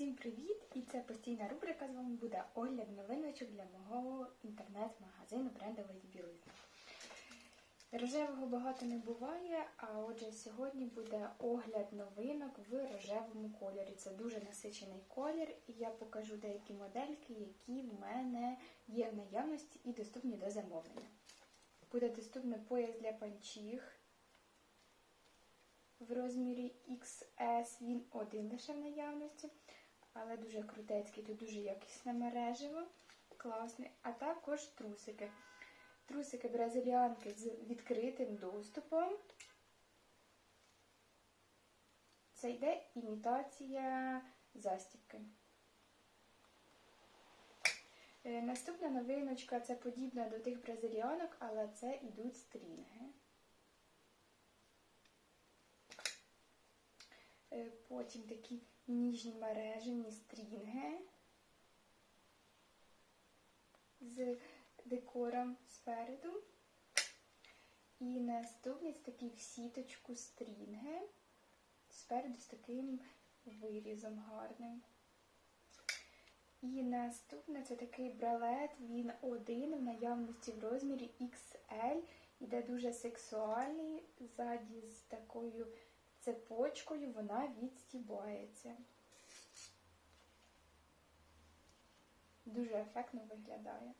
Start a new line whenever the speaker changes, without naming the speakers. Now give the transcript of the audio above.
Всім привіт! І це постійна рубрика з вами буде огляд новиночок для мого інтернет-магазину брендової білизни. Рожевого багато не буває, а отже, сьогодні буде огляд новинок в рожевому кольорі. Це дуже насичений колір, і я покажу деякі модельки, які в мене є в наявності і доступні до замовлення. Буде доступний пояс для панчіх в розмірі XS, він один лише в наявності, але дуже крутецький, тут дуже якісне мережево, класний. А також трусики. Трусики бразиліанки з відкритим доступом. Це йде імітація застібки. Е, Наступна новиночка це подібна до тих бразиліанок, але це йдуть стрінги. Потім такі ніжні мережені стрінги з декором спереду. І наступний такі в сіточку стрінги. Спереду з таким вирізом гарним. І наступне це такий бралет, він один в наявності в розмірі XL. Іде дуже сексуальний, ззаді з такою цепочкою вона відстібається. Дуже ефектно виглядає.